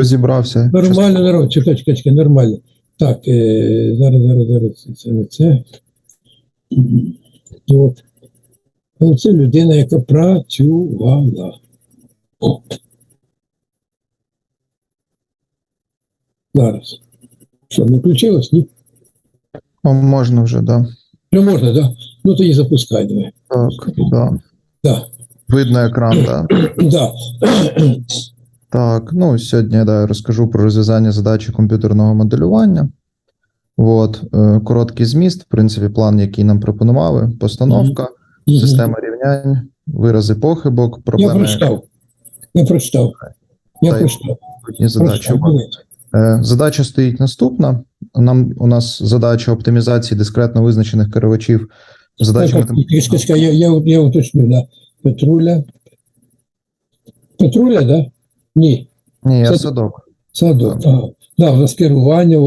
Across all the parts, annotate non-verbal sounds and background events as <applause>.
розібрався. Нормально, нормально. Чекай, чекай, чекай, нормально. Так, е, зараз, зараз, зараз, це, це не це. От. Ну, Це людина, яка працювала. О. Зараз. Що, не включилось? Ні? О, можна вже, да. Ну, можна, так? Да? Ну, тоді запускай давай. Так, да. Да. Видно екран, так. Да. <clears throat> Так, ну сьогодні да, я розкажу про розв'язання задачі комп'ютерного моделювання. От, е, короткий зміст, в принципі, план, який нам пропонували, постановка, Мгм. система рівнянь, вирази похибок, Я проблеми прочитав. Я прочитав. Я прочитав. задачі. Прочитав. От, е, Задача стоїть наступна. Нам у нас задача оптимізації дискретно визначених керувачів. Задача Так, так, я, я, я уточню, да. Петруля. Петруля, да? Ні. Ні, я Це- садок. Садок. Ага. Да, в нас керування в,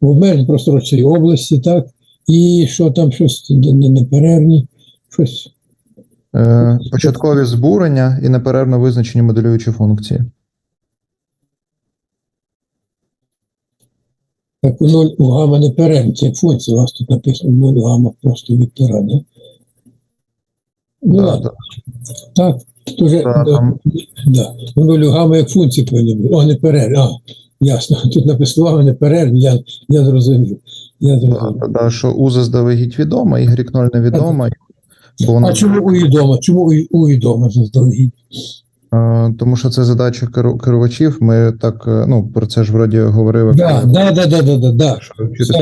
в обмеженій просторочній області, так? І що там щось не- не- неперервні, щось. Е, Початкові збурення і неперервно визначені моделюючі функції. Так, у ноль у гамма неперервні, це функція, у вас тут написано ноль у гамма просто вектора, да? Ну, Да, ладно, да. так. То Да, там- да. У ноль гамма як функції повинні бути. О, неперервні, а, ясно. <laughs> Тут написано гамма неперервні, я, я зрозумів. Я зрозумів. да, да, що у заздалегідь відома, y0 невідома, бо вона, А чому у відомо? Чому у, відомо заздалегідь? е, тому що це задача керувачів. Ми так, е, ну, про це ж вроді говорили. Да, да, да, да, да, да, да. Це-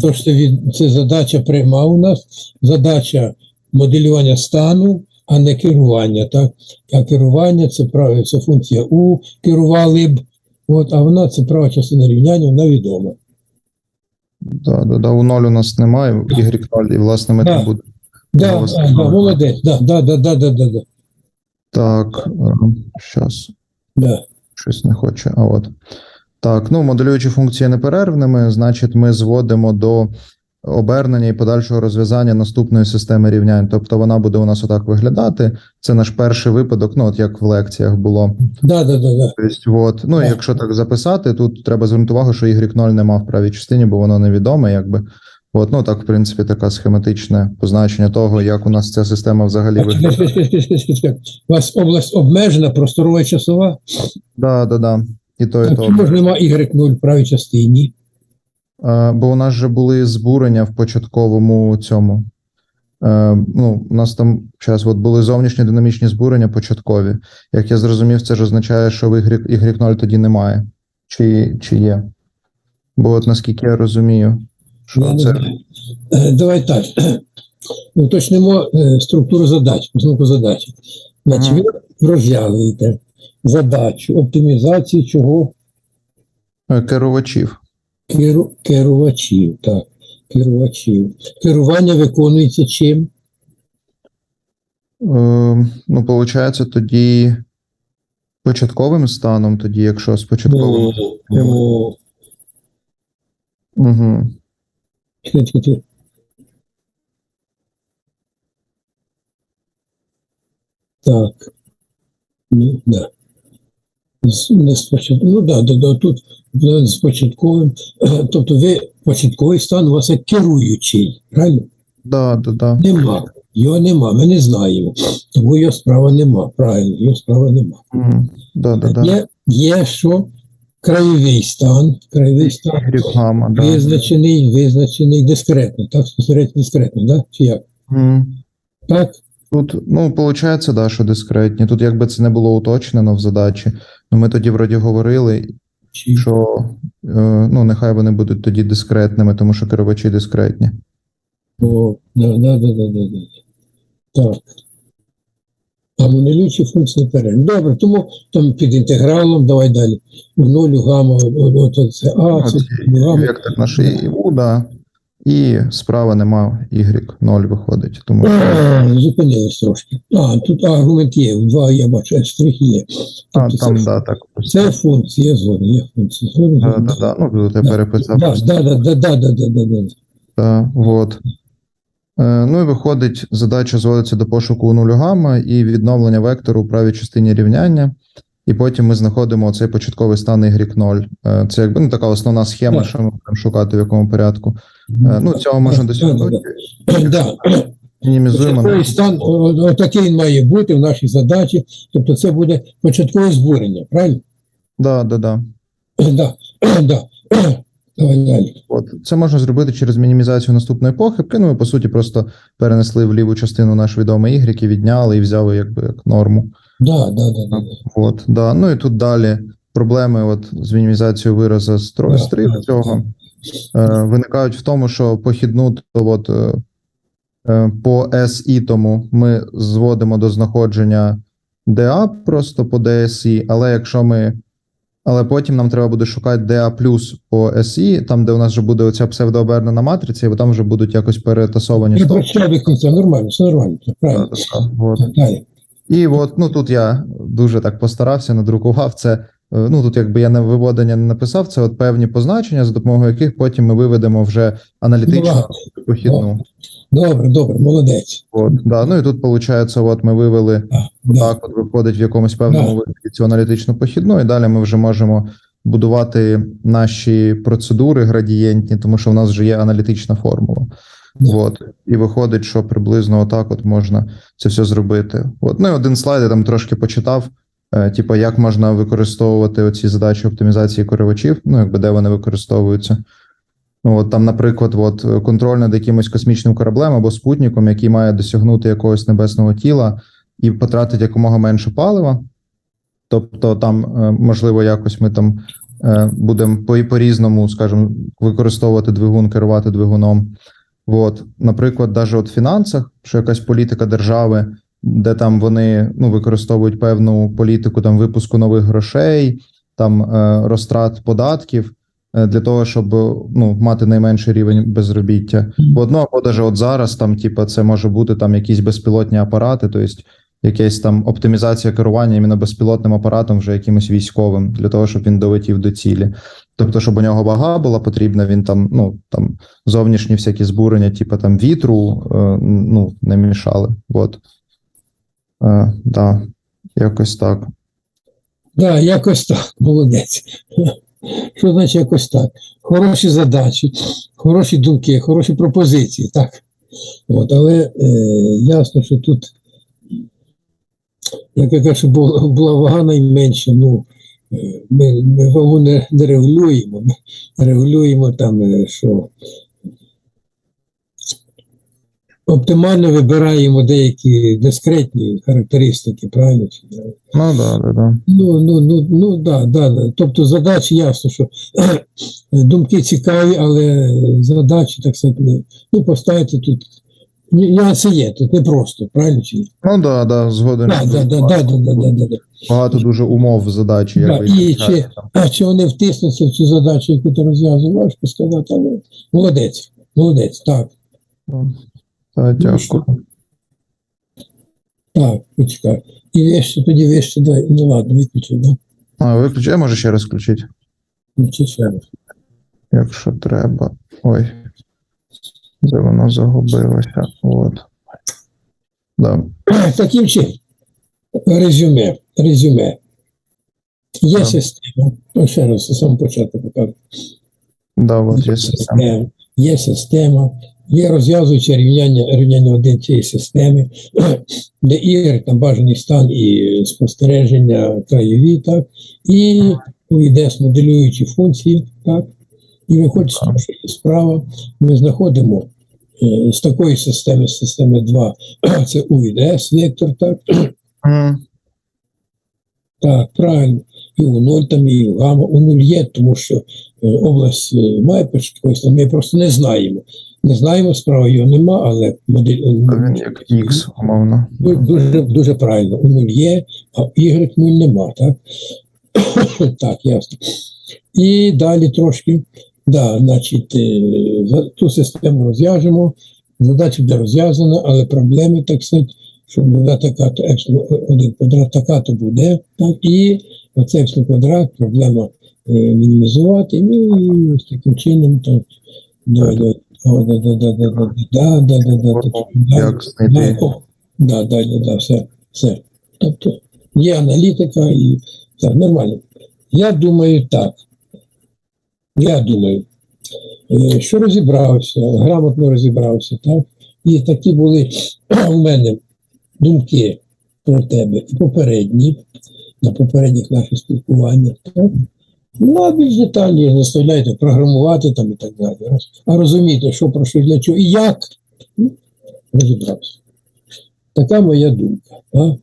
те, що- від, це задача пряма у нас, задача моделювання стану, а не керування. Так? А керування це право, це функція У, керували б. От, а вона це права частина рівняння, вона відома. Да, да, да, у 0 у нас немає, y0, і власне ми Да. там будемо. Да, да, молодець, да, да, да, да, да, да, да, Так, зараз. да. Щось не хоче. А от. Так, ну, моделюючі функції неперервними, значить, ми зводимо до обернення і подальшого розв'язання наступної системи рівнянь. Тобто вона буде у нас отак виглядати. Це наш перший випадок, ну, от як в лекціях було. Да, да, да, да. Тобто, от, ну, Так. якщо так записати, тут треба звернути увагу, що y0 нема в правій частині, бо воно невідоме, якби. От, ну, так, в принципі, таке схематичне позначення того, як у нас ця система взагалі виглядає. У вас область обмежена, просторова часова. Да, да, да. І то, і то. чому ж нема Y0 в правій частині? Е, Бо у нас же були збурення в початковому цьому. Е, Ну, у нас там зараз от були зовнішні динамічні збурення початкові. Як я зрозумів, це ж означає, що в Y, Y0 тоді немає. Чи, чи є? Бо от наскільки я розумію, що не це. Е, Давай так. <clears throat> Уточнимо структуру задач, постановку задачі. Значить, ви розв'язуєте задачу оптимізації чого? Керувачів. Керу, керувачів. Так, керувачів. Керування виконується чим? Е, Ну, виходить, тоді початковим станом, тоді, якщо з початковим. О, Угу. Так. Ну, да. Не спочатку. Ну да, да, да, тут з початковим. Е, Тобто ви початковий стан у вас як керуючий, правильно? Да, да, да. Нема. Його нема, ми не знаємо. Тому його справа нема. Правильно, його справа нема. Угу. Да, да, да. Є, є що? Краєвий стан. Краєвий стан. Гамма, да. Визначений, визначений дискретно, так? Спостережно дискретно, да? Чи як? Мгм. Так? Тут, ну, виходить, да, що дискретні. Тут якби це не було уточнено в задачі, ну ми тоді вроді говорили, що е, ну, нехай вони будуть тоді дискретними, тому що керувачі дискретні. О, да, да, да, да, да, да. Так. А моделюючі функції перед. Добре, тому там під інтегралом, давай далі. У нулю гамма, це А, це гамма. Вектор наш ІУ, да, і справа нема Y0 виходить. Тому що... Зупинилось трошки. А, тут аргумент є, два я бачу, е, штрих є. А, тобто там, це, да, так. Це функція згодна, є функція згодна. так, да, да, ну, ти да. переписав. Да, да, да, да, да, да, да. Так, от. Е, ну і виходить, задача зводиться до пошуку нулю гамма і відновлення вектору у правій частині рівняння і потім ми знаходимо цей початковий стан y 0. Е, Це якби ну, така основна схема, Так. що ми будемо шукати в якому порядку. Е, Ну, цього можна досягнути. Да. Мінімізуємо. Початковий стан, отакий має бути в нашій задачі, тобто це буде початкове збурення, правильно? Да, да, да. Да, <clears throat> да. От це можна зробити через мінімізацію наступної похибки. Ну, ми по суті просто перенесли в ліву частину наш відомий y, і відняли і взяли якби як норму. Да, да, да, да. От, да. Ну і тут далі проблеми от, з мінімізацією виразу з Да, тро- з три да, цього е, виникають в тому, що похідну то от, е, е, по SI тому ми зводимо до знаходження DA просто по DSI, але якщо ми. Але потім нам треба буде шукати DA плюс по SI, там, де у нас вже буде оця псевдообернена матриця, і там вже будуть якось перетасовані до кінця, нормально, все нормально, це правильно. От. Так, Далі. І от ну тут я дуже так постарався, надрукував це. Е, Ну тут, якби я на виводення не написав, це от певні позначення, за допомогою яких потім ми виведемо вже аналітичну похідну. Добре, добре, молодець. От, да. Ну і тут, виходить, от ми вивели Да, да. так, от виходить в якомусь певному Да. вигляді цю аналітичну похідну, і далі ми вже можемо будувати наші процедури градієнтні, тому що в нас вже є аналітична формула. Да. От, і виходить, що приблизно отак от можна це все зробити. От, ну і один слайд я там трошки почитав. Е, типу, як можна використовувати оці задачі оптимізації коривачів, ну, якби де вони використовуються. Ну, от там, наприклад, от е, контроль над якимось космічним кораблем або спутником, який має досягнути якогось небесного тіла і потратить якомога менше палива. Тобто, там, е, можливо, якось ми там будемо по- по-різному, скажімо, використовувати двигун, керувати двигуном. От, наприклад, навіть от в фінансах, що якась політика держави, де там вони ну, використовують певну політику там випуску нових грошей, там е, розтрат податків е, для того, щоб ну, мати найменший рівень безробіття. Ну, або даже от зараз там, типа, це може бути там якісь безпілотні апарати, тобто якась там оптимізація керування іменно безпілотним апаратом, вже якимось військовим, для того, щоб він долетів до цілі. Тобто, щоб у нього вага була потрібна, він там, ну там зовнішні всякі збурення, типу там вітру, е, ну, не мішали. От. Е, да, якось так. Да, якось так, молодець. Що значить якось так? Хороші задачі, хороші думки, хороші пропозиції, так. От, але е, ясно, що тут, як я кажу, була, була вага найменша, ну, е, ми, ми вагу не, не регулюємо, ми регулюємо там, е, що оптимально вибираємо деякі дискретні характеристики, правильно? Ну, да, да, да. Ну, ну, ну, ну, да, да, да. Тобто задачі ясно, що <clears throat> думки цікаві, але задачі, так сказати, ну, поставити тут. Нюанси є, тут не просто, правильно чи ні? Ну да, да, згоден. Да, да, да, да, да, да, да, да. Багато дуже умов задачі, да, і чи, а чи вони втиснуться в цю задачу, яку ти розв'язував, важко сказати, але молодець, молодець, так. Ну, та, дякую. так, почекай. І вище, тоді вище, дай, ну ладно, виключив, да? А, виключи, я може ще раз включити, Включи ще раз. якщо треба. Ой. Де воно загубилося? От. Да. <clears throat> Таким чином, резюме, резюме. Є Так. система, ну, ще раз, з самого початку покажу. Да, от є система. Система, є система, є розв'язуюче рівняння, рівняння один цієї системи, <clears throat> де ігри, там бажаний стан і спостереження краєві, так, і йде моделюючі функції, так, і виходить з того, що є справа, ми знаходимо е, з такої системи, з системи 2, <clears throat> це S, вектор, так, М, Так, правильно. І у 0 там, і у гамма. У 0 є, тому що е, область е, має початковий ми просто не знаємо. Не знаємо, справа його нема, але модель е, він як X, умовно. дуже, дуже правильно. У 0 є, а Y 0 нема, так? <coughs> так, ясно. І далі трошки, да, значить, е, ту систему розв'яжемо, задача буде розв'язана, але проблеми, так сказати, що буде така, то екс один квадрат, така то буде, так, і оцей екс квадрат, проблема е, мінімізувати, ну і ось таким чином, так, давай, давай, як знайти? Да, да, да, да, все, все. Тобто є аналітика і все нормально. Я думаю так. Я думаю, що розібрався, грамотно розібрався, так? І такі були у мене думки про тебе і попередні, на попередніх наших спілкуваннях. так? Ну, а більш детальні заставляйте програмувати там і так далі. А розумієте, що про що для чого і як, ну, розібрався. Така моя думка. А?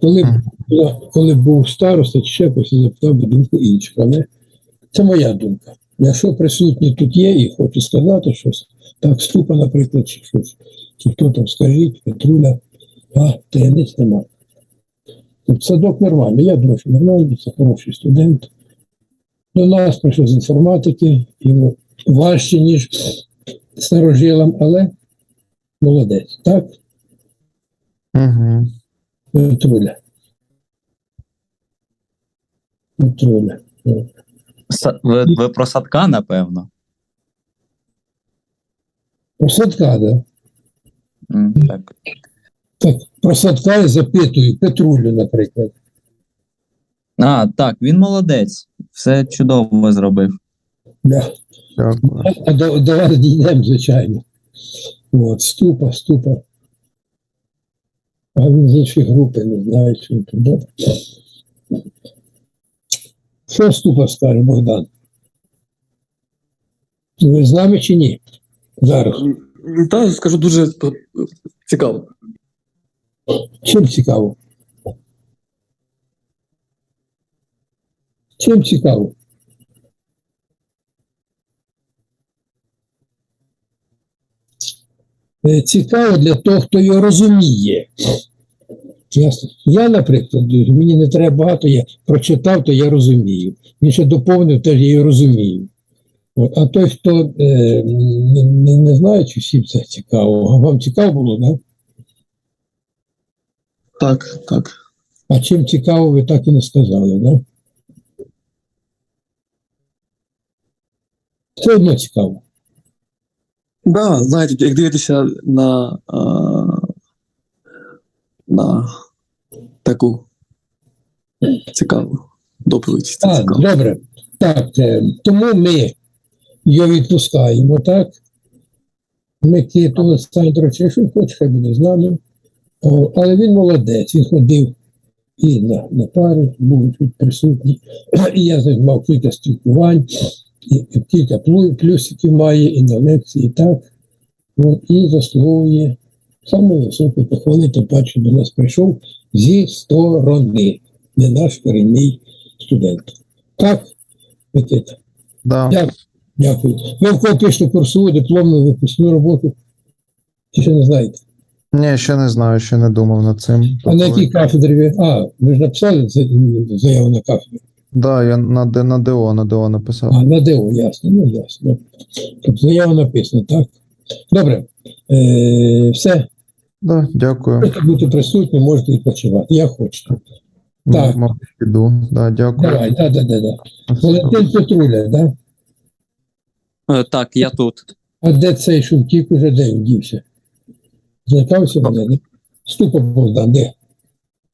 Коли, б- я- коли був староста, чи ще якось запитав би думку інших. Але це моя думка. Якщо присутні тут є і хочу сказати щось, так, ступа, наприклад, чи щось, чи хто там скажіть, Петруля, а таємниць нема. Тобто Садок нормальний, я думаю, що нормальний, це хороший студент. До нас прийшов з інформатики, йому важче, ніж старожилам, але молодець, так? Угу. Петруля. Петруля. Са- Ви, ви про садка, напевно. Про садка, да. М, Так. Так, про садка я запитую Петрулю, наприклад. А, так, він молодець. Все чудово зробив. Да. Дякую. А до, до вас дійдемо, звичайно. От, ступа, ступа. А він з іншої групи, не знаю, що він тут. Добре. Що ступа скаже, Богдан? Ви з нами чи ні? Зараз. Та скажу дуже цікаво. Чим цікаво? Чим цікаво? Е, Цікаво для того, хто його розуміє. Ясно. Я, наприклад, мені не треба багато, я прочитав, то я розумію. Він ще доповнив, теж я його розумію. От. А той, хто е, не, не, не знає, чи всім це цікаво, а вам цікаво було, так? Да? Так, так. А чим цікаво, ви так і не сказали, да? Все одно цікаво. Да, знаєте, як дивитися на, а, на таку цікаву доповідь. А, цікаво. добре. Так, е, тому ми його відпускаємо, так? Микиту Олександрович, якщо хоче, хай буде з нами. Але він молодець, він ходив і на, на пари, був тут присутній. <clears throat> І я з ним мав кілька спілкувань, і, кілька плюсиків має, і на лекції, і так. От, і заслуговує самої високої похвали, тим паче до нас прийшов зі сторони, не наш корінний студент. Так, Микита? Да. Дякую. Дякую. Ви в кого пишете курсову, дипломну випускну роботу? Чи ще не знаєте? Ні, ще не знаю, ще не думав над цим. А на якій кафедрі ви? А, ви ж написали заяву на кафедру? Да, я на, Д- на ДО, на ДО написав. А, на ДО, ясно, ну ясно. Тобто заява написана, так? Добре. Е, все. Да, дякую. Можете бути присутні, можете відпочивати. Я хочу. Так. Мабуть, піду. Да, дякую. Давай, да, да, да, да. Валентин Петруля, да? Е, Так, я тут. А де цей що втік уже де він дівся? Злякався мене, не? Ступа Богдан, де?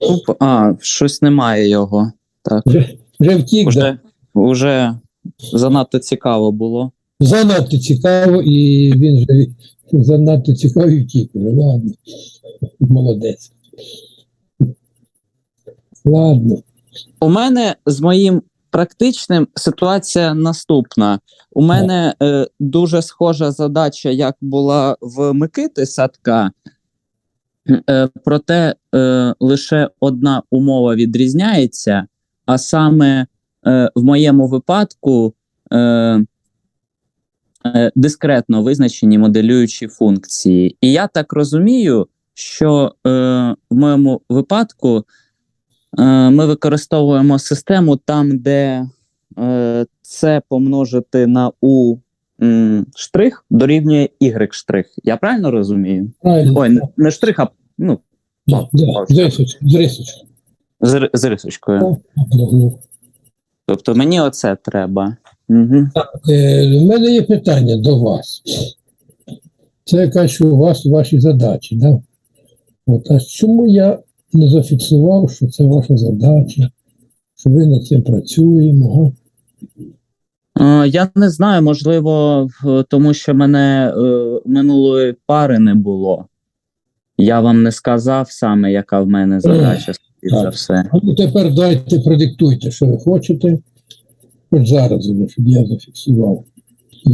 Оп, А, щось немає його. Так. Вже, вже втік, да? Уже, уже занадто цікаво було. Занадто цікаво, і він же занадто цікавий втік. Ладно. Молодець. Ладно. У мене з моїм практичним ситуація наступна. У мене е, дуже схожа задача, як була в Микити Садка. Е, проте е, лише одна умова відрізняється, а саме е, в моєму випадку е, е, дискретно визначені моделюючі функції. І я так розумію, що е, в моєму випадку Е, Ми використовуємо систему там, де е, це помножити на у м, штрих дорівнює y штрих. Я правильно розумію? Правильно. Ой, не, не штрих, а ну, Да, да, з рисочкою, з з, рисочкою. Тобто мені оце треба. Угу. Е, У мене є питання до вас. Це яка що у вас ваші задачі, да? От, а чому я не зафіксував, що це ваша задача, що ви над цим працюємо. Ага. Е, Я не знаю, можливо, тому що мене е, минулої пари не було. Я вам не сказав саме, яка в мене задача, скоріш за так. все. А ну тепер дайте, продиктуйте, що ви хочете. Хоч зараз, щоб я зафіксував.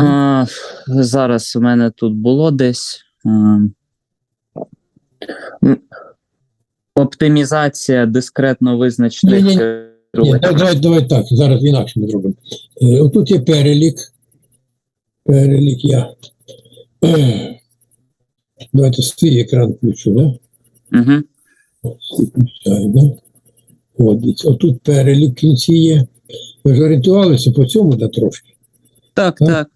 А, зараз у мене тут було десь. м, Оптимізація дискретно визначених Ні-ні-ні. Ні, керувань. давай, давай, давай так, зараз інакше ми зробимо. Е, отут є перелік. Перелік я. Е, давайте свій екран включу, да? Угу. Да? От, отут перелік кінці є. Ви ж орієнтувалися по цьому да, трошки. Так, Так. так.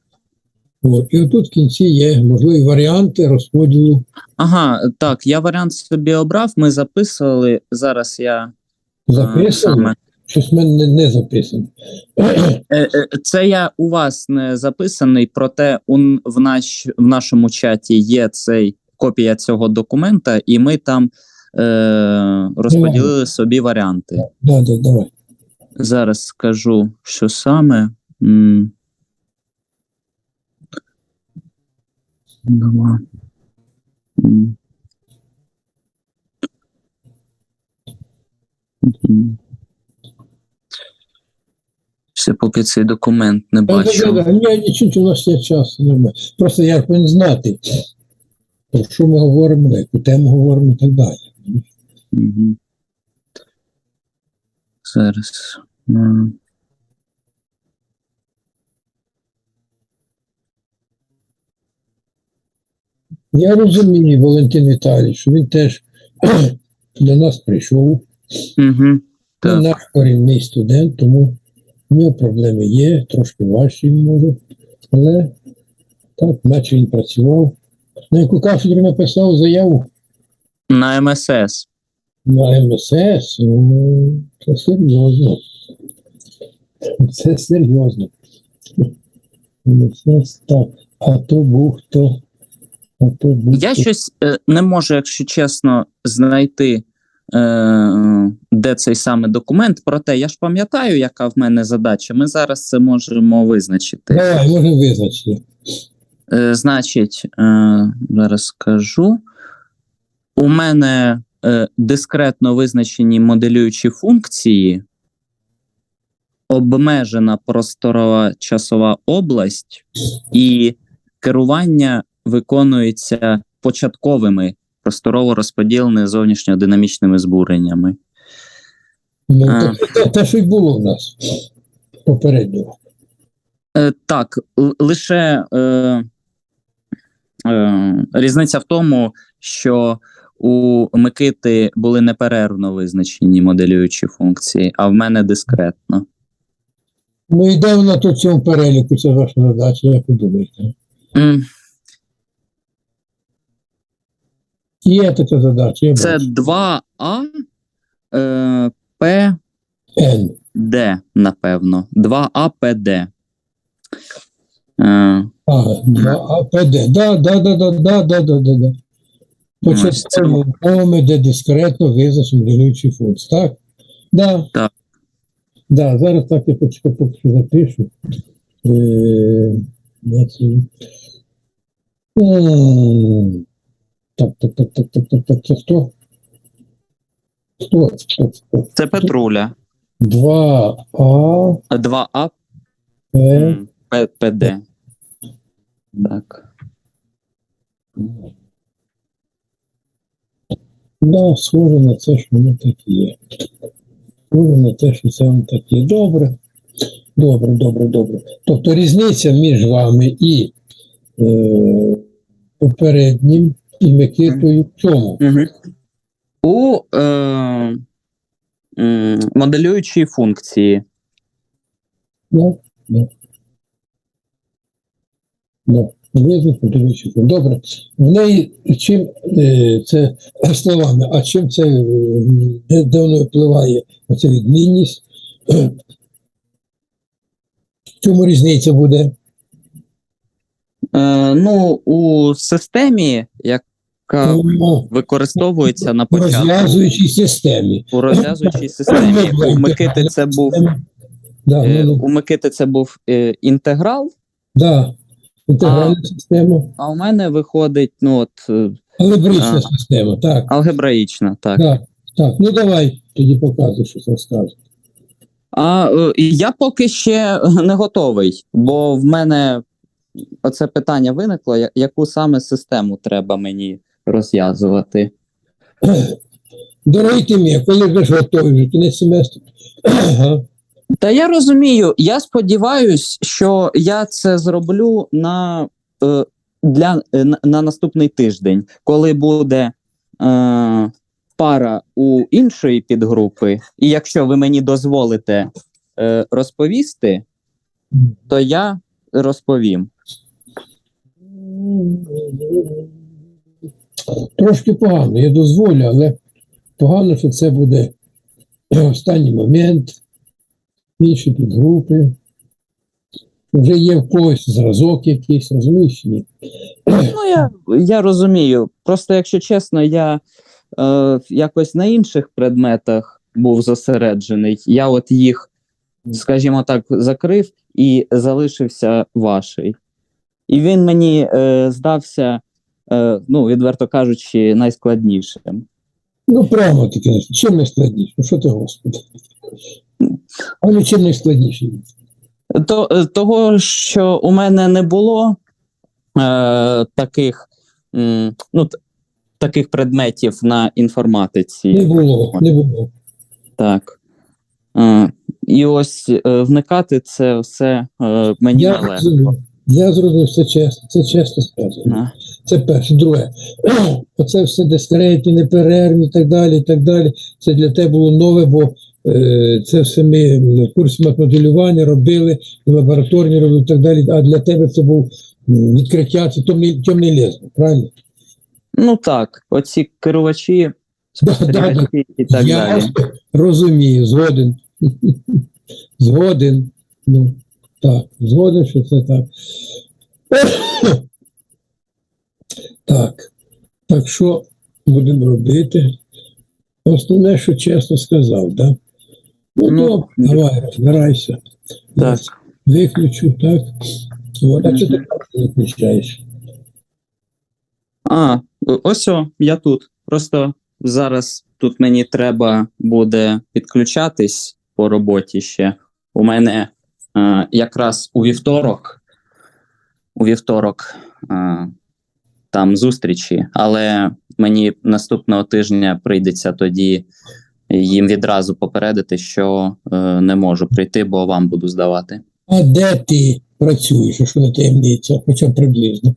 От, і отут в кінці є можливі варіанти розподілу. Ага, так, я варіант собі обрав, ми записували. Зараз я. Записано. Щось в мене не, не записано. Е, е, Це я у вас не записаний, проте у, н- в, наш, в нашому чаті є цей копія цього документа, і ми там е, розподілили собі варіанти. Да, да, давай. Зараз скажу, що саме. М. Два. М. Ще поки цей документ не Да, да, бачу. да. Ні, нічого, у нас є час. нормально. Просто я повинен знати, про що ми говоримо, на яку тему говоримо і так далі. Зараз. Я розумію, Валентин Віталійович, що він теж <clears throat> до нас прийшов. Він наш корінний студент, тому в нього проблеми є, трошки важчі може. Але так, наче він працював. На яку кафедру написав заяву На МСС. На МСС. Ну, це серйозно. Це серйозно. МСС, так. А то був хто? А то був Я хто? щось е, не можу, якщо чесно, знайти, е, де цей саме документ. Проте я ж пам'ятаю, яка в мене задача. Ми зараз це можемо визначити. Давай, можемо визначити. Е, значить, е, зараз скажу. У мене е, дискретно визначені моделюючі функції, обмежена просторова часова область, і керування виконується початковими просторово розподіленими зовнішньодинамічними збуреннями. Ну, А. те, те, те, що й було в нас попередньо. Е, так, лише е, е, різниця в тому, що у Микити були неперервно визначені моделюючі функції, а в мене дискретно. Ну і де вона тут в цьому переліку, це ваша задача, як ви думаєте? М, Є така задача, я Це 2А е, П N. Д, напевно. 2А П Д. Е, А, два, а, ПД. Да, да, да, да, да, да, да, да, да. Початкові умови, де дискретно визначені моделюючі функції, так? Да. Так. Да, зараз так я поки що запишу. Е, я це- Так, так, так, так, так, так, так, це хто? Хто? Хто? Хто? це Петруля. 2А, 2А П, м, П, П Так. Да, схоже на це, що воно так є. Схоже на те, що це воно так є. Добре. Добре, добре, добре. Тобто різниця між вами і е, попереднім і Микитою в чому? Угу. У е, моделюючій функції. Да? Да. Да. Визначно, дивіться. Добре. В неї чим е, це <coughs> словами, а чим це е, де, воно впливає оця відмінність? В чому різниця буде? Е, ну, у системі, яка у використовується на початку У розв'язуючій системі. у розв'язуючій системі. <coughs> У Микити це був Да, е, ну, ну, у Микити це був е, інтеграл, да. Інтегральна система, а у мене виходить ну от е, алгебрична А. система, так. алгебраїчна, так. Так, так. Ну давай тоді показуй, щось розказуй. А е, я поки ще не готовий, бо в мене оце питання виникло: яку саме систему треба мені розв'язувати? Дорогий ти мій, коли ви ж готові, вже кінець семестру. Та я розумію, я сподіваюсь, що я це зроблю на, е, для, е, на наступний тиждень, коли буде е, пара у іншої підгрупи, і якщо ви мені дозволите е, розповісти, то я розповім. Трошки погано, я дозволю, але погано, що це буде <clears throat> останній момент, інші підгрупи. Вже є в когось зразок якийсь, розумієш? Ні. Ну, я, я розумію. Просто, якщо чесно, я е, якось на інших предметах був зосереджений. Я от їх, скажімо так, закрив і залишився ваший. І він мені е, здався, е, ну, відверто кажучи, найскладнішим. Ну, прямо таке, чим найскладніше? Ну, що ти, Господи? Але чим найскладніше? То, е, того, що у мене не було е, таких, м, ну, таких предметів на інформатиці. Не було, не було. Так. Е, і ось е, вникати це все е, мені Я нелегко. зрозумів. Я зрозумів, це чесно, це чесно сказано. Це перше. Друге, <clears throat> оце все дискретні, неперервні і так далі, і так далі. Це для тебе було нове, бо це все ми в курсі моделювання робили, лабораторні робили і так далі. А для тебе це був відкриття, це темний, темний лес, правильно? Ну так, оці керувачі, <laughs> Да, да, спостерігачі і так Я далі. розумію, згоден. <laughs> Згоден. Ну, так, згоден, що це так. <coughs> Так. Так що будемо робити? Основне, що чесно сказав, так? Ну, Ну, давай, розбирайся. Так. Виключу, так. От, а що ти так виключаєш? А, ось о, я тут. Просто зараз тут мені треба буде підключатись по роботі ще. У мене е, якраз у вівторок, у вівторок е, там зустрічі, але мені наступного тижня прийдеться тоді їм відразу попередити, що е, не можу прийти, бо вам буду здавати. А де ти працюєш, якщо не таємниця, хоча приблизно?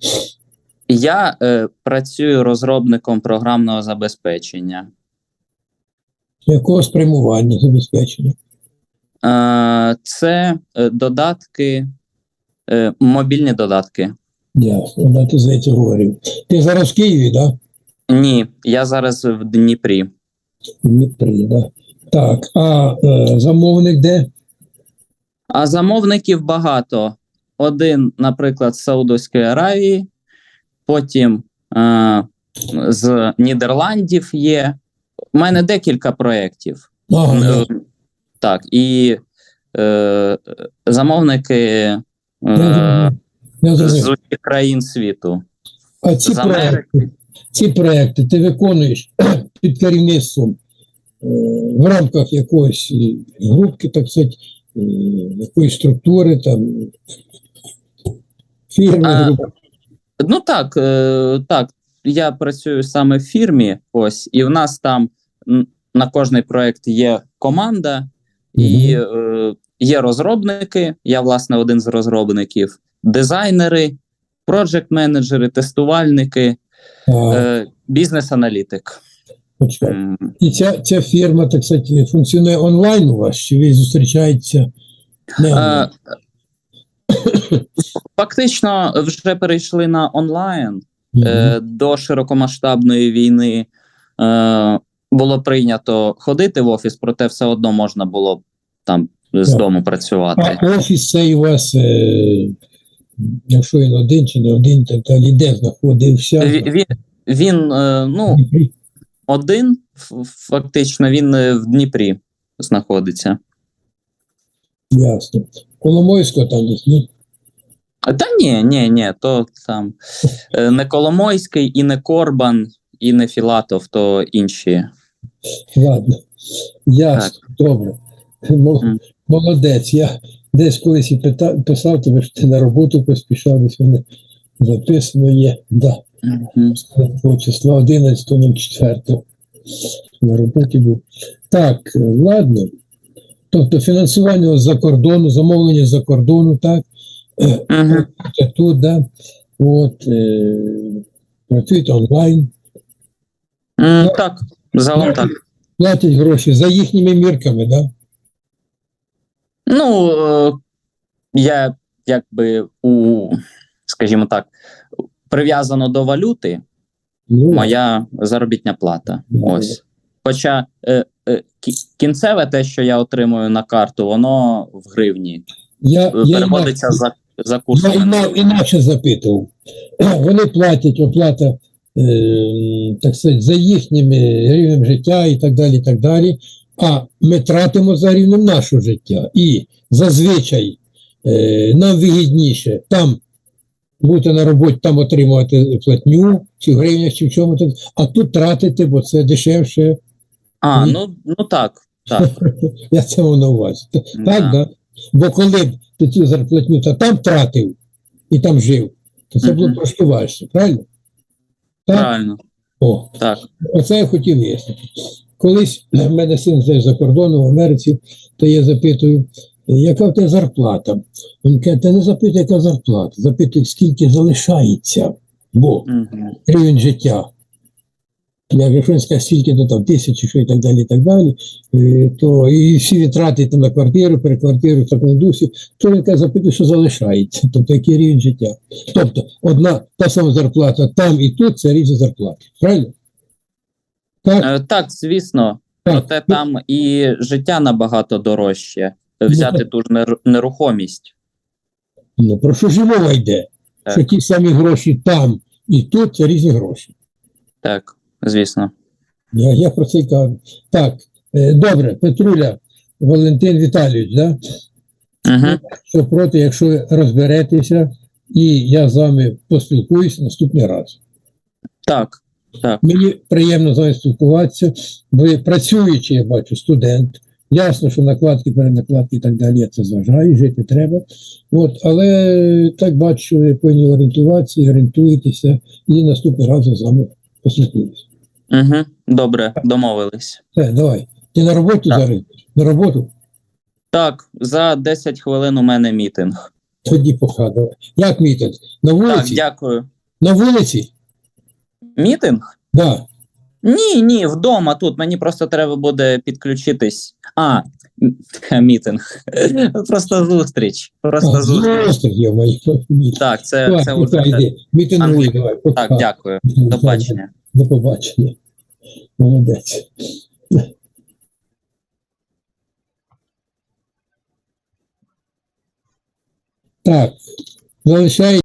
Я е, працюю розробником програмного забезпечення. Якого спрямування забезпечення? Е, Це е, додатки, е, мобільні додатки. Ясно, да, ти здається говорив. Ти зараз в Києві, так? Да? Ні, я зараз в Дніпрі. Да. Так, а е, замовник де? А замовників багато. Один, наприклад, з Саудовської Аравії, потім е, з Нідерландів є. У мене декілька проєктів. Ага, да. Е, Так, і е, замовники е, Я Я з усіх країн світу. А ці проекти, ці проекти ти виконуєш під керівництвом е, в рамках якоїсь групки, так сказати, е, якоїсь структури, там, фірми, А. Ну так, е, так. Я працюю саме в фірмі, ось, і в нас там на кожний проект є команда, і е, є розробники. Я, власне, один з розробників, дизайнери, проджект-менеджери, тестувальники, е, бізнес-аналітик. І ця, ця фірма, так сказати, функціонує онлайн у вас, чи ви зустрічаєтеся не? Е, Фактично вже перейшли на онлайн. Мгм. Е, До широкомасштабної війни е, було прийнято ходити в офіс, проте все одно можна було там з Так. дому працювати. А офіс цей у вас, е, якщо він один чи не один, так далі, де знаходився? Ві- Він, він е, ну, один, фактично, він е, в Дніпрі знаходиться. Ясно. Коломойського там десь, ні? Та ні, ні, ні, то там е, не Коломойський, і не Корбан, і не Філатов, то інші. Ладно. Ясно, добре. Молодець. Я десь колись і писав тебе, що ти на роботу поспішав, десь мене записано є. Да. Того числа 11.04 на роботі був. Так, е, ладно. Тобто фінансування з-за кордону, замовлення з-за кордону, так, це тут, да. От, е, працюють онлайн, М, Так, загалом так. платять гроші за їхніми мірками, да? Ну, е, я якби у, скажімо так, прив'язано до валюти Ну, моя заробітня плата. Ось. Хоча е, е, кінцеве те, що я отримую на карту, воно в гривні я, е, я, переводиться інакше, за, за я курсом. іна- інакше запитував. <clears throat> Вони платять оплата, е, так сказати, за їхнім рівнем життя і так далі, і так далі. А ми тратимо за рівнем нашого життя. І зазвичай е, нам вигідніше там бути на роботі, там отримувати платню, чи в гривнях, чи в чому, а тут тратити, бо це дешевше. А, Ні. ну, ну так. так. <laughs> Я це мав на увазі. Т- Так, Да. Бо коли б ти цю зарплатню та там тратив і там жив, то це було Мгм. трошки важче, правильно? Так? Правильно. О, Так. оце я хотів вияснити. Колись в мене син за кордоном в Америці, то я запитую, яка в тебе зарплата? Він каже, та не запитуй, яка зарплата, запитуй, скільки залишається, бо рівень життя. Я якщо він скаже, скільки то там тисячі, що і так далі, і так далі, е, то і всі витрати там на квартиру, переквартиру, в такому дусі, то він каже, запитує, що залишається, тобто який рівень життя. Тобто одна та сама зарплата там і тут це різні зарплати. Правильно? Так, Е, Так, звісно. так. Проте там і життя набагато дорожче. Взяти ту ж нер- нерухомість. Ну, про що ж мова йде? Так. Що ті самі гроші там і тут це різні гроші. Так, звісно. Я, я про це кажу. Так, е, добре, Петруля, Валентин Віталійович, да? Угу. що проти, якщо розберетеся, і я з вами поспілкуюсь наступний раз. Так, так. Мені приємно з вами спілкуватися. Ви працюючи, я бачу, студент. Ясно, що накладки, перенакладки і так далі, я це зважаю, жити треба. От, але так бачу, ви повинні орієнтуватися, орієнтуєтеся, і наступний раз з вами поспілкуюся. Угу. Добре, домовились. Все, давай. Ти на роботу Так. зараз? На роботу? Так, за 10 хвилин у мене мітинг. Тоді пока. Як мітинг? На вулиці? Так, дякую. На вулиці? Мітинг? Да. Ні, ні, вдома тут. Мені просто треба буде підключитись. А, <laughs> мітинг. <laughs> Просто зустріч. Просто зустріч. Так, це, це вже. Мітингуй, давай. Так, дякую. До побачення. До побачення. Молодець. Так, залишай.